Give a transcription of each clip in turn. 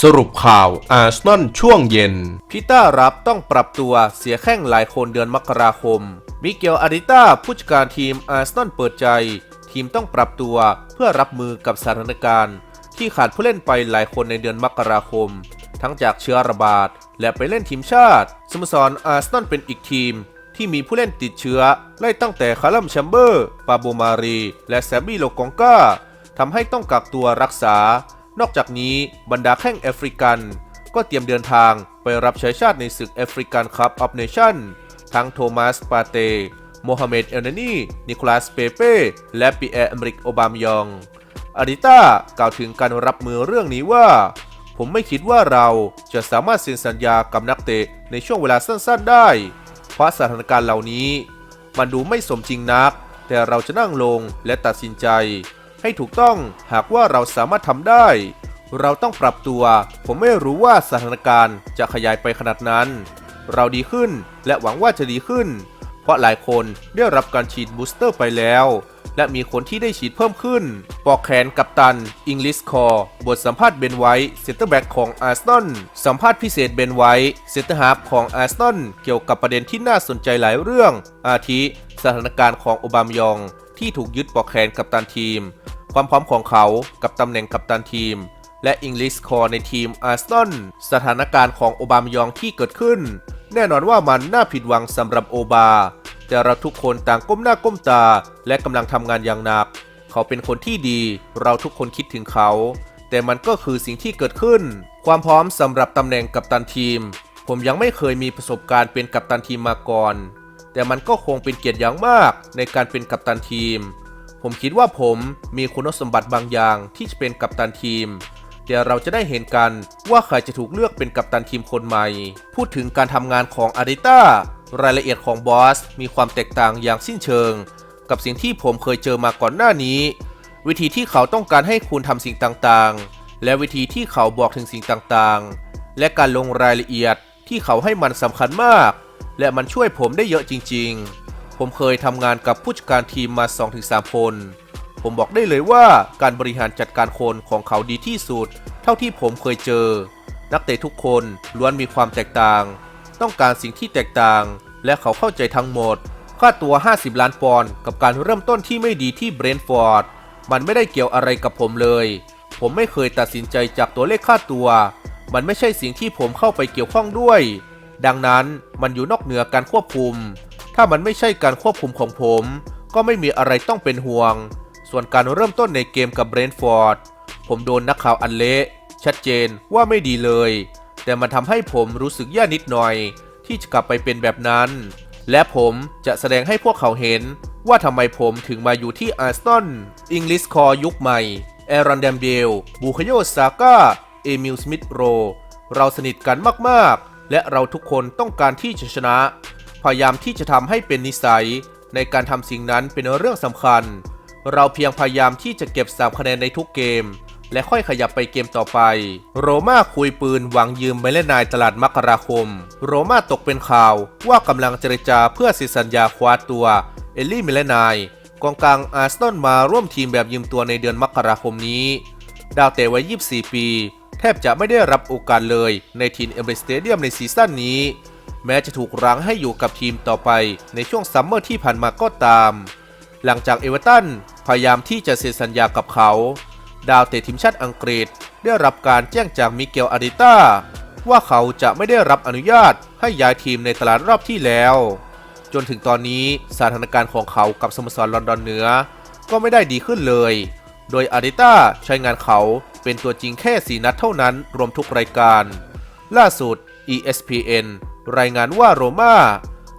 สรุปข่าวอาร์เซนอลช่วงเย็น พิต้ารับต้องปรับตัวเสียแข้งหลายคนเดือนมกราคม มิเกลอาริต้าผู้จัดการทีมอาร์เซนอลเปิดใจ ทีมต้องปรับตัวเพื่อรับมือกับสถานการณ์ ที่ขาดผู้เล่นไปหลายคนในเดือนมกราคม ทั้งจากเชื้อระบาด และไปเล่นทีมชาติ สโมสรอาร์เซนอลเป็นอีกทีม ที่มีผู้เล่นติดเชื้อ ไล่ตั้งแต่คาร์ลัมแชมเบอร์ ปาโบมารี และแซมบี้โลกองกาทำให้ต้องกักตัวรักษา นอกจากนี้บรรดาแข้งแอฟริกัน ก็เตรียมเดินทางไปรับใช้ชาติในศึกแอฟริกันคัพออฟเนชั่นทั้งโทมัสปาเตโมฮัมเหม็ดเอลนานีนิโคลัสเปเป้ และปีแอร์อเมริกโอบามยองอาริต้ากล่าวถึงการรับมือเรื่องนี้ว่า ผมไม่คิดว่าเราจะสามารถเซ็นสัญญากับนักเตะในช่วงเวลาสั้นๆ ได้ เพราะสถานการณ์เหล่านี้ มันดูไม่สมจริงนัก แต่เราจะนั่งลงและตัดสินใจ ให้ถูกต้องหากว่าเราสามารถทำได้ เราต้องปรับตัว ผมไม่รู้ว่าสถานการณ์จะขยายไปขนาดนั้น เราดีขึ้นและหวังว่าจะดีขึ้น เพราะหลายคนได้รับการฉีดบูสเตอร์ไปแล้ว และมีคนที่ได้ฉีดเพิ่มขึ้น ปอกแขนกับตันอิงลิสคอร์บทสัมภาษณ์เบนไวท์เซนเตอร์แบ็กของอาร์เซนอลสัมภาษณ์พิเศษเบนไวท์เซนเตอร์ฮาฟของอาร์เซนอลเกี่ยวกับประเด็นที่น่าสนใจหลายเรื่อง อาทิ สถานการณ์ของโอบามยอง ที่ถูกยึดปอกแขนกับตันทีม ความพร้อมของเขากับตำแหน่งกัปตันทีม และอิงลิสคอร์ในทีมอาร์เซนอลสถานการณ์ของโอบามยองที่เกิดขึ้น แน่นอนว่ามันน่าผิดหวังสำหรับโอบา แต่เราทุกคนต่างก้มหน้าก้มตา และกำลังทำงานอย่างหนัก เขาเป็นคนที่ดี เราทุกคนคิดถึงเขา แต่มันก็คือสิ่งที่เกิดขึ้น ความพร้อมสำหรับตำแหน่งกัปตันทีม ผมยังไม่เคยมีประสบการณ์เป็นกัปตันทีมมาก่อน แต่มันก็คงเป็นเกียรติอย่างมากในการเป็นกัปตันทีม ผมคิดว่าผมมีคุณสมบัติบางอย่างที่จะเป็นกัปตันทีม เดี๋ยวเราจะได้เห็นกันว่าใครจะถูกเลือกเป็นกัปตันทีมคนใหม่ พูดถึงการทำงานของอาริต้ารายละเอียดของบอสมีความแตกต่างอย่างสิ้นเชิง กับสิ่งที่ผมเคยเจอมาก่อนหน้านี้ วิธีที่เขาต้องการให้คุณทำสิ่งต่างๆ และวิธีที่เขาบอกถึงสิ่งต่างๆ และการลงรายละเอียดที่เขาให้มันสำคัญมาก และมันช่วยผมได้เยอะจริงๆ ผมเคยทำงานกับผู้จัดการทีมมา 2-3 คน ผมบอกได้เลยว่าการบริหารจัดการคนของเขาดีที่สุด เท่าที่ผมเคยเจอ นักเตะทุกคนล้วนมีความแตกต่าง ต้องการสิ่งที่แตกต่าง และเขาเข้าใจทั้งหมด ค่าตัว 50 ล้านปอนด์กับการเริ่มต้นที่ไม่ดีที่เบรนท์ฟอร์ด มันไม่ได้เกี่ยวอะไรกับผมเลย ผมไม่เคยตัดสินใจจากตัวเลขค่าตัว มันไม่ใช่สิ่งที่ผมเข้าไปเกี่ยวข้องด้วย ดังนั้นมันอยู่นอกเหนือการควบคุม ถ้ามันไม่ใช่การควบคุมของผม ก็ไม่มีอะไรต้องเป็นห่วง ส่วนการเริ่มต้นในเกมกับเบรนท์ฟอร์ดผมโดนนักข่าวอันเละชัดเจนว่าไม่ดีเลย แต่มันทำให้ผมรู้สึกแย่นิดหน่อย ที่จะกลับไปเป็นแบบนั้น และผมจะแสดงให้พวกเขาเห็น ว่าทำไมผมถึงมาอยู่ที่อาร์เซนอิงลิสคอร์ยุคใหม่แอรอนแดมเบลบูคโยซาก้าเอมิลสมิธโรเราสนิทกันมาก ๆ และเราทุกคนต้องการที่จะชนะ พยายามที่จะทำให้เป็นนิสัย ในการทำสิ่งนั้นเป็นเรื่องสำคัญ เราเพียงพยายามที่จะเก็บ3คะแนนในทุกเกม และค่อยขยับไปเกมต่อไป โรม่าคุยปืนหวังยืมไปเล่นนายตลาดมกราคม โรม่าตกเป็นข่าวว่ากำลังเจรจาเพื่อเซ็นสัญญาคว้าตัว เอลลี่มิเลนายกองกลางอาร์เซนอลมาร่วมทีมแบบยืมตัวในเดือนมกราคมนี้ ดาวเตะวัย 24 ปี บจะไม่ได้รับโอกาสเลยในทีมเอเมรสเตเดียมในซีซั่นนี้ แม้จะถูกรั้งให้อยู่กับทีมต่อไปในช่วงซัมเมอร์ที่ผ่านมาก็ตาม หลังจากเอเวอร์ตันพยายามที่จะเซ็นสัญญากับเขา ดาวเตะทีมชาติอังกฤษ ได้รับการแจ้งจากมิเกลอาริต้าว่าเขาจะไม่ได้รับอนุญาตให้ย้ายทีมในตลาดรอบที่แล้ว จนถึงตอนนี้สถานการณ์ของเขากับสโมสรลอนดอนเหนือ ก็ไม่ได้ดีขึ้นเลย โดยอาริต้าใช้งานเขา เป็นตัวจริงแค่ 4 นัดเท่านั้นรวมทุกรายการ ล่าสุด ESPN รายงานว่าโรม่า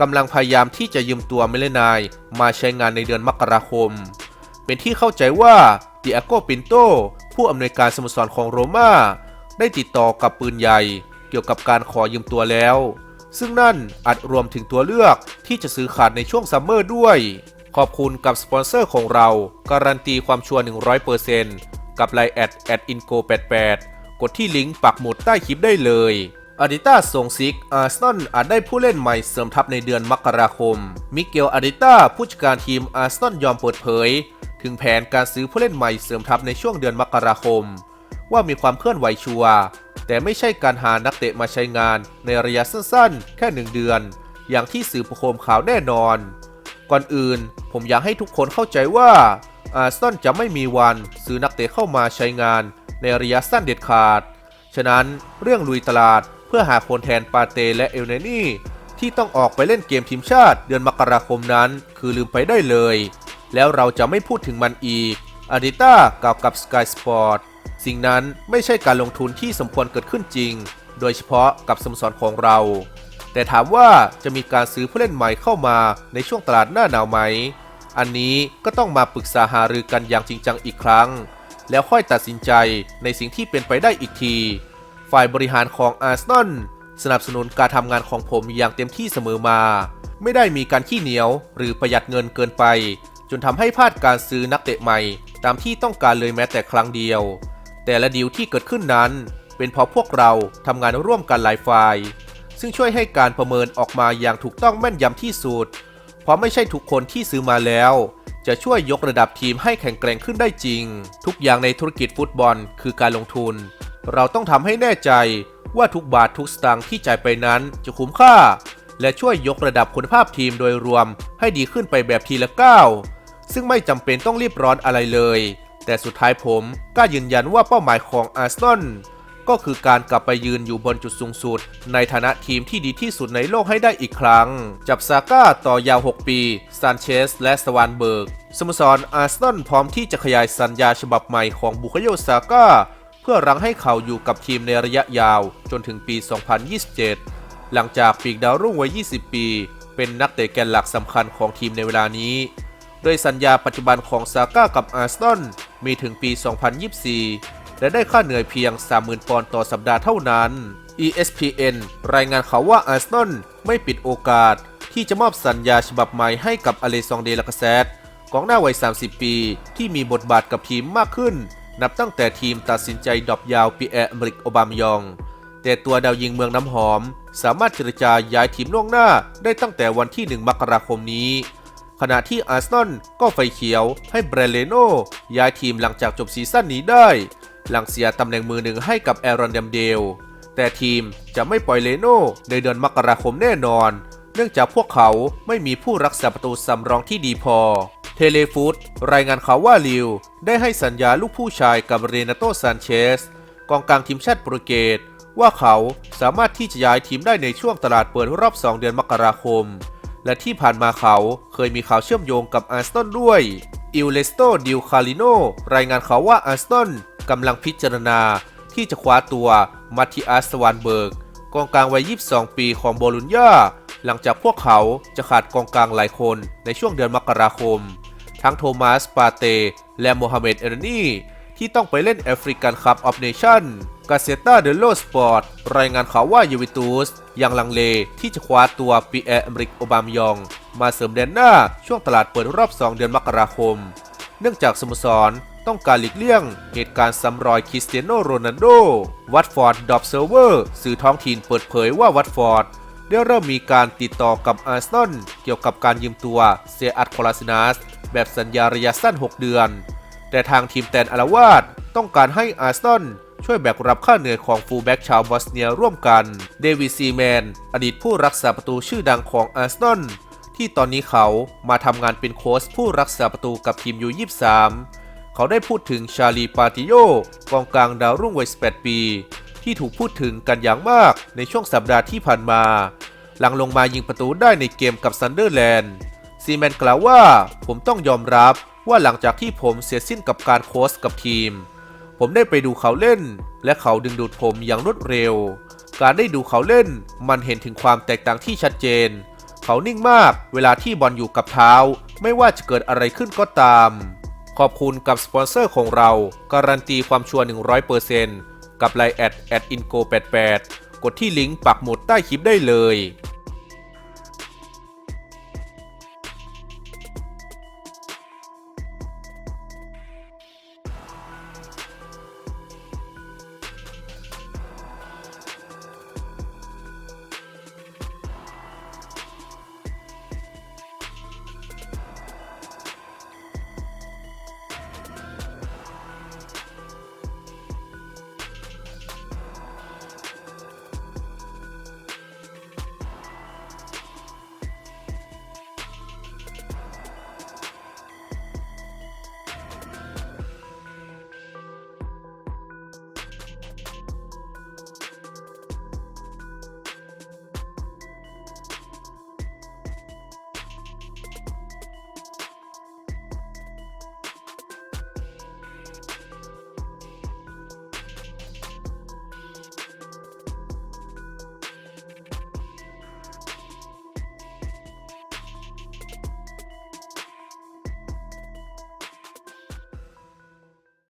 กำลังพยายามที่จะยืมตัวเมเลนายมาใช้งานในเดือนมกราคม เป็นที่เข้าใจว่าดิอาโกปินโตผู้อำนวยการสโมสรของโรม่าได้ติดต่อกับปืนใหญ่เกี่ยวกับการขอยืมตัวแล้ว ซึ่งนั่นอาจรวมถึงตัวเลือกที่จะซื้อขาดในช่วงซัมเมอร์ด้วย ขอบคุณกับสปอนเซอร์ของเรา การันตีความชัวร์100% กับไลน์แอดแอดอินโก88กดที่ลิงก์ปักหมุดใต้คลิปได้เลยอาดิต้าส่งซิก อาร์เซนอลอาจได้ผู้เล่นใหม่เสริมทัพในเดือนมกราคม มิเกลอาดิต้าผู้จัดการทีมอาร์เซนอลยอมเปิดเผย ถึงแผนการซื้อผู้เล่นใหม่เสริมทัพในช่วงเดือนมกราคม ว่ามีความเคลื่อนไหวชัวร์แต่ไม่ใช่การหานักเตะมาใช้งานในระยะสั้นๆ แค่หนึ่งเดือน อย่างที่สื่อประโคมข่าวแน่นอน ก่อนอื่นผมอยากให้ทุกคนเข้าใจว่า อาร์เซนอลจะไม่มีวันซื้อนักเตะเข้ามาใช้งานในระยะสั้นเด็ดขาด ฉะนั้นเรื่องลุยตลาดเพื่อหาคนแทนปาเตและเอลเนนี่ ที่ต้องออกไปเล่นเกมทีมชาติเดือนมกราคมนั้น คือลืมไปได้เลย แล้วเราจะไม่พูดถึงมันอีกอาดิต้ากล่าวกับ Sky Sport สิ่งนั้นไม่ใช่การลงทุนที่สมควรเกิดขึ้นจริง โดยเฉพาะกับสโมสรของเรา แต่ถามว่าจะมีการซื้อผู้เล่นใหม่เข้ามาในช่วงตลาดหน้าหนาวไหม อันนี้ก็ต้องมาปรึกษาหารือกันอย่างจริงจังอีกครั้ง แล้วค่อยตัดสินใจในสิ่งที่เป็นไปได้อีกที ฝ่ายบริหารของอาร์เซนอลสนับสนุนการทำงานของผมอย่างเต็มที่เสมอมา ไม่ได้มีการขี้เหนียวหรือประหยัดเงินเกินไป จนทำให้พลาดการซื้อนักเตะใหม่ ตามที่ต้องการเลยแม้แต่ครั้งเดียว แต่ละดีลที่เกิดขึ้นนั้น เป็นเพราะพวกเราทำงานร่วมกันหลายฝ่าย ซึ่งช่วยให้การประเมินออกมาอย่างถูกต้องแม่นยำที่สุด เพราะไม่ใช่ทุกคนที่ซื้อมาแล้ว จะช่วยยกระดับทีมให้แข็งแกร่งขึ้นได้จริง ทุกอย่างในธุรกิจฟุตบอลคือการลงทุน เราต้องทำให้แน่ใจว่าทุกบาททุกสตางค์ที่จ่ายไปนั้นจะคุ้มค่า และช่วยยกระดับคุณภาพทีมโดยรวมให้ดีขึ้นไปแบบทีละก้าวซึ่งไม่จำเป็นต้องรีบร้อนอะไรเลย แต่สุดท้ายผมกล้ายืนยันว่าเป้าหมายของอาร์เซนอล ก็คือการกลับไปยืนอยู่บนจุดสูงสุด ในฐานะทีมที่ดีที่สุดในโลกให้ได้อีกครั้ง จับซาก้าต่อยาว 6 ปีซานเชสและสวานเบิร์ก สโมสรอาร์เซนอลพร้อมที่จะขยายสัญญาฉบับใหม่ของบุคโยซาก้าเพื่อรังให้เขาอยู่กับทีมในระยะยาวจนถึงปี 2027 หลังจากปีกดาวรุ่งวัย 20 ปี เป็นนักเตะแกนหลักสำคัญของทีมในเวลานี้ โดยสัญญาปัจจุบันของซาก้ากับอาร์เซนอลมีถึงปี 2024 และได้ค่าเหนื่อยเพียง 30,000 ปอนด์ต่อสัปดาห์เท่านั้น ESPN รายงานข่าวว่าอาร์เซนอลไม่ปิดโอกาส ที่จะมอบสัญญาฉบับใหม่ให้กับอเลซองเดลากาเซตกองหน้าวัย 30 ปี ที่มีบทบาทกับทีมมากขึ้น นับตั้งแต่ทีมตัดสินใจดรอปยาวปีแอร์อเมริกโอบามยอง แต่ตัวดาวยิงเมืองน้ำหอม สามารถเจรจาย้ายทีมล่วงหน้าได้ตั้งแต่วันที่ 1 มกราคมนี้ ขณะที่อาร์เซนอลก็ไฟเขียวให้เบรเลโนย้ายทีมหลังจากจบซีซั่นนี้ได้ หลังเสียตำแหน่งมือหนึ่งให้กับแอรอนเดมเดล แต่ทีมจะไม่ปล่อยเลโน่ในเดือนมกราคมแน่นอน เนื่องจากพวกเขาไม่มีผู้รักษาประตูสำรองที่ดีพอ เทเลฟูดรายงานข่าวว่าลิว ได้ให้สัญญาลูกผู้ชายกับเรนาโตซานเชสกองกลางทีมชาติโปรตุเกสว่าเขาสามารถที่จะย้ายทีมได้ในช่วงตลาดเปิดรอบ 2 เดือนมกราคม และที่ผ่านมาเขาเคยมีข่าวเชื่อมโยงกับอาร์เซนด้วยอิลเลสโตดิลคาริโนรายงานข่าวว่าอาร์เซนกำลังพิจารณาที่จะคว้าตัวมาติอัสวานเบิร์กกองกลางวัย 22 ปีของโบลุญญาหลังจากพวกเขาจะขาดกองกลางหลายคนในช่วงเดือนมกราคม ทั้งโทมัส ปาเต และโมฮัมเหม็ด เอรนีที่ต้องไปเล่นแอฟริกันคัพออฟเนชั่นกาเซตาเดลโลสปอร์ตรายงานข่าวว่ายูวิตูสยังลังเลที่จะคว้าตัวปีแอร์อเมริกโอบามยอง มาเสริมแดนหน้าช่วงตลาดเปิดรอบ 2 เดือนมกราคม เนื่องจากสโมสร ต้องการหลีกเลี่ยง เหตุการณ์ซ้ำรอยคริสเตียโนโรนัลโด วัตฟอร์ดดอบเซอร์เวอร์สื่อท้องถิ่นเปิดเผยว่าวัตฟอร์ดได้เริ่มมีการติดต่อกับอาร์เซนอลเกี่ยวกับการยืมตัวเซอัตโคลาซินัสแบบสัญญาระยะสั้น 6 เดือน แต่ทางทีมแตนอาราวาดต้องการให้อาร์เซนอลช่วยแบกรับค่าเหนื่อยของฟูลแบ็กชาวบอสเนียร่วมกัน เดวิดซีแมน อดีตผู้รักษาประตูชื่อดังของอาร์เซนอลที่ตอนนี้เขามาทำงานเป็นโค้ชผู้รักษาประตูกับทีมยู23 เขาได้พูดถึงชาลีปาติโยกองกลางดาวรุ่งวัย 18 ปี ที่ถูกพูดถึงกันอย่างมากในช่วงสัปดาห์ที่ผ่านมา หลังลงมายิงประตูได้ในเกมกับซันเดอร์แลนด์ซีแมนกล่าวว่าผมต้องยอมรับว่าหลังจากที่ผมเสียสิ้นกับการโค้ชกับทีม ผมได้ไปดูเขาเล่น และเขาดึงดูดผมอย่างรวดเร็ว การได้ดูเขาเล่น มันเห็นถึงความแตกต่างที่ชัดเจน เขานิ่งมากเวลาที่บอลอยู่กับเท้า ไม่ว่าจะเกิดอะไรขึ้นก็ตาม ขอบคุณกับสปอนเซอร์ของเรา การันตีความชัวร์ 100%กับไลน์แอดแอดอินโก88กดที่ลิงก์ปักหมุดใต้คลิปได้เลย